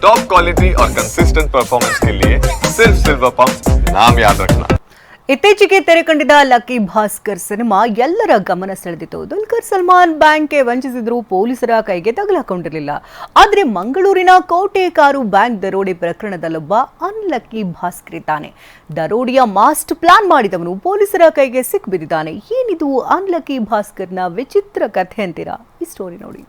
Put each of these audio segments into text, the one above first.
Top quality और consistent performance के लिए सिर्फ सिल्वर पंप नाम याद रखना ಇತ್ತೀಚೆಗೆ ತೆರೆ ಕಂಡಿದ್ದ ಲಕ್ಕಿ ಭಾಸ್ಕರ್ ಸಿನಿಮಾ ಎಲ್ಲರ ಗಮನ ಸೆಳೆದಿತ್ತು ದುಲ್ಕರ್ ಸಲ್ಮಾನ್ ಬ್ಯಾಂಕ್ಗೆ ವಂಚಿಸಿದ್ರು ಪೊಲೀಸರ ಕೈಗೆ ತಗಲಾಕೊಂಡಿರಲಿಲ್ಲ ಆದ್ರೆ ಮಂಗಳೂರಿನ ಕೋಟೆ ಕಾರು ಬ್ಯಾಂಕ್ ದರೋಡೆ ಪ್ರಕರಣದಲ್ಲೊಬ್ಬ ಅನ್ಲಕ್ಕಿ ಭಾಸ್ಕರ್ ಇದ್ದಾನೆ ದರೋಡೆಯ ಮಾಸ್ಟರ್ ಪ್ಲಾನ್ ಮಾಡಿದವನು ಪೊಲೀಸರ ಕೈಗೆ ಸಿಕ್ಬಿದ್ದಿದ್ದಾನೆ ಏನಿದು ಅನ್ಲಕ್ಕಿ ಭಾಸ್ಕರ್ನ ವಿಚಿತ್ರ ಕಥೆ ಅಂತೀರಾ ಈ ಸ್ಟೋರಿ ನೋಡಿ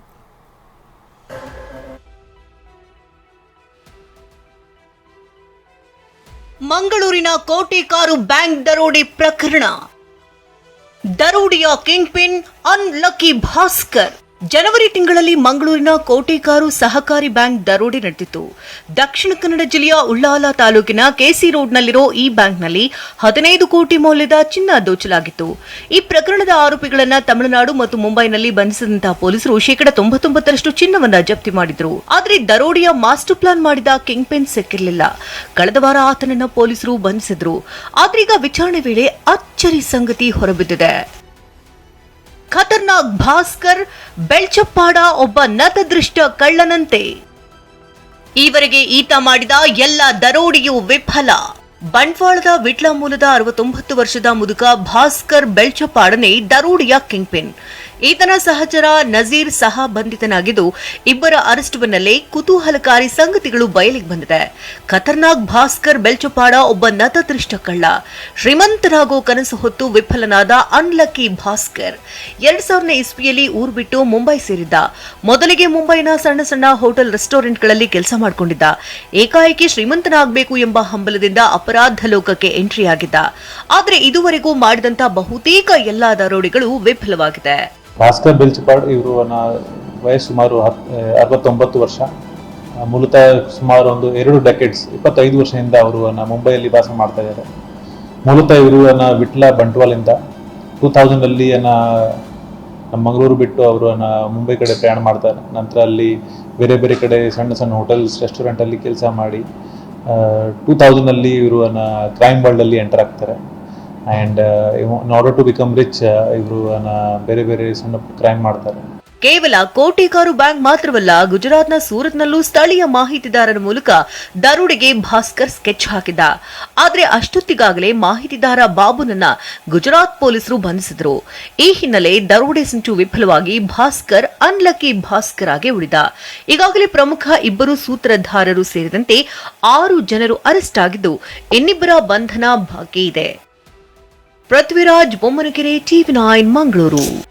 ಮಂಗಳೂರಿನ ಕೋಟಿ ಕಾರು ಬ್ಯಾಂಕ್ ದರೋಡೆ ಪ್ರಕರಣ. ದರೋಡೆಯ ಕಿಂಗ್ ಪಿನ್ ಅನ್ಲಕ್ಕಿ ಭಾಸ್ಕರ್. ಜನವರಿ ತಿಂಗಳಲ್ಲಿ ಮಂಗಳೂರಿನ ಕೋಟೆಕಾರು ಸಹಕಾರಿ ಬ್ಯಾಂಕ್ ದರೋಡೆ ನಡೆದಿತ್ತು. ದಕ್ಷಿಣ ಕನ್ನಡ ಜಿಲ್ಲೆಯ ಉಳ್ಳಾಲ ತಾಲೂಕಿನ ಕೆಸಿ ರೋಡ್ನಲ್ಲಿರೋ ಈ ಬ್ಯಾಂಕ್ನಲ್ಲಿ ಹದಿನೈದು ಕೋಟಿ ಮೌಲ್ಯದ ಚಿನ್ನ ದೋಚಲಾಗಿತ್ತು. ಈ ಪ್ರಕರಣದ ಆರೋಪಿಗಳನ್ನು ತಮಿಳುನಾಡು ಮತ್ತು ಮುಂಬೈನಲ್ಲಿ ಬಂಧಿಸಿದಂತಹ ಪೊಲೀಸರು ಶೇಕಡ ತೊಂಬತ್ತೊಂಬತ್ತರಷ್ಟು ಚಿನ್ನವನ್ನು ಜಪ್ತಿ ಮಾಡಿದ್ರು. ಆದರೆ ದರೋಡೆಯ ಮಾಸ್ಟರ್ ಪ್ಲಾನ್ ಮಾಡಿದ ಕಿಂಗ್ ಪೆನ್ ಸಿಕ್ಕಿರಲಿಲ್ಲ. ಕಳೆದ ವಾರ ಆತನನ್ನು ಪೊಲೀಸರು ಬಂಧಿಸಿದ್ರು. ಆದ್ರೀಗ ವಿಚಾರಣೆ ವೇಳೆ ಅಚ್ಚರಿ ಸಂಗತಿ ಹೊರಬಿದ್ದಿದೆ. ಖತರ್ನಾಕ್ ಭಾಸ್ಕರ್, ಬೆಳ್ಚಪ್ಪಾಡ ಒಬ್ಬ ನತದೃಷ್ಟ ಕಳ್ಳನಂತೆ. ಈವರೆಗೆ ಈತ ಮಾಡಿದ ಎಲ್ಲ ದರೋಡಿಯು ವಿಫಲ. ಬಂಟ್ವಾಳದ ವಿಟ್ಲ ಮೂಲದ ಅರವತ್ತೊಂಬತ್ತು ವರ್ಷದ ಮುದುಕ ಭಾಸ್ಕರ್ ಬೆಳ್ಚಪ್ಪಾಡನೆ ದರೋಡಿಯ ಕಿಂಗ್ ಪಿನ್ ಈತನ ಸಹಚರ ನಜೀರ್ ಸಹ ಬಂಧಿತನಾಗಿದ್ದು, ಇಬ್ಬರ ಅರೆಸ್ಟ್ ಬೆನ್ನಲ್ಲೇ ಕುತೂಹಲಕಾರಿ ಸಂಗತಿಗಳು ಬಯಲಿಗೆ ಬಂದಿದೆ. ಖತರ್ನಾಕ್ ಭಾಸ್ಕರ್ ಬೆಲ್ಚಪಾಡ ಒಬ್ಬ ನತದೃಷ್ಟ ಕಳ್ಳ ಶ್ರೀಮಂತರಾಗೋ ಕನಸು ಹೊತ್ತು ವಿಫಲನಾದ ಅನ್ಲಕ್ಕಿ ಭಾಸ್ಕರ್. ಎರಡ್ ಸಾವಿರದ ಇಸ್ವಿಯಲ್ಲಿ ಊರು ಬಿಟ್ಟು ಮುಂಬೈ ಸೇರಿದ್ದ. ಮೊದಲಿಗೆ ಮುಂಬೈನ ಸಣ್ಣ ಸಣ್ಣ ಹೋಟೆಲ್ ರೆಸ್ಟೋರೆಂಟ್ಗಳಲ್ಲಿ ಕೆಲಸ ಮಾಡಿಕೊಂಡಿದ್ದ. ಏಕಾಏಕಿ ಶ್ರೀಮಂತನಾಗಬೇಕು ಎಂಬ ಹಂಬಲದಿಂದ ಅಪರಾಧ ಲೋಕಕ್ಕೆ ಎಂಟ್ರಿ ಆಗಿದ್ದ ಆದರೆ ಇದುವರೆಗೂ ಮಾಡಿದಂತ ಬಹುತೇಕ ಎಲ್ಲಾ ದರೋಡೆಗಳು ವಿಫಲವಾಗಿದೆ. ಭಾಸ್ಕರ್ ಬೆಲ್ಚಪಾಡ್, ಇವರು ವಯಸ್ಸು ಸುಮಾರು ಅರವತ್ತೊಂಬತ್ತು ವರ್ಷ. ಮೂಲತಃ ಸುಮಾರು ಒಂದು ಎರಡು ಡೆಕೆಟ್ಸ್ ಇಪ್ಪತ್ತೈದು ವರ್ಷದಿಂದ ಅವರು ಮುಂಬೈಯಲ್ಲಿ ವಾಸ ಮಾಡ್ತಾ ಇದ್ದಾರೆ. ಮೂಲತಃ ಇವರು ವಿಟ್ಲ ಬಂಟ್ವಾಲಿಂದ. ಟೂ ತೌಸಂಡಲ್ಲಿ ನಮ್ಮ ಮಂಗಳೂರು ಬಿಟ್ಟು ಅವರು ಮುಂಬೈ ಕಡೆ ಪ್ರಯಾಣ ಮಾಡ್ತಾರೆ ನಂತರ ಅಲ್ಲಿ ಬೇರೆ ಬೇರೆ ಕಡೆ ಸಣ್ಣ ಸಣ್ಣ ಹೋಟೆಲ್ಸ್ ರೆಸ್ಟೋರೆಂಟಲ್ಲಿ ಕೆಲಸ ಮಾಡಿ ಟೂ ತೌಸಂಡಲ್ಲಿ ಇವರು ಕ್ರೈಮ್ ವರ್ಲ್ಡಲ್ಲಿ ಎಂಟರ್ ಆಗ್ತಾರೆ. And in order to become rich ಇವರು ಬೇರೆ ಬೇರೆ ಸಣ್ಣ ಕ್ರೈಮ್ ಮಾಡ್ತಾರೆ. ಕೇವಲ ಕೋಟೆಕಾರು ಬ್ಯಾಂಕ್ ಮಾತ್ರವಲ್ಲ, ಗುಜರಾತ್ನ ಸೂರತ್ನಲ್ಲೂ ಸ್ಥಳೀಯ ಮಾಹಿತಿದಾರರ ಮೂಲಕ ದರೋಡೆಗೆ ಭಾಸ್ಕರ್ ಸ್ಕೆಚ್ ಹಾಕಿದ್ದ. ಆದರೆ ಅಷ್ಟೊತ್ತಿಗಾಗಲೇ ಮಾಹಿತಿದಾರ ಬಾಬುನನ್ನ ಗುಜರಾತ್ ಪೊಲೀಸರು ಬಂಧಿಸಿದರು. ಈ ಹಿನ್ನೆಲೆ ದರೋಡೆ ಸಂಚು ವಿಫಲವಾಗಿ ಭಾಸ್ಕರ್ ಅನ್ಲಕ್ಕಿ ಭಾಸ್ಕರ್ ಆಗಿ ಉಳಿದ. ಈಗಾಗಲೇ ಪ್ರಮುಖ ಇಬ್ಬರು ಸೂತ್ರಧಾರರು ಸೇರಿದಂತೆ ಆರು ಜನರು ಅರೆಸ್ಟ್ ಆಗಿದ್ದು, ಇನ್ನಿಬ್ಬರ ಬಂಧನ ಬಾಕಿ ಇದೆ. Prithviraj Bommanakere TV nine Mangaluru.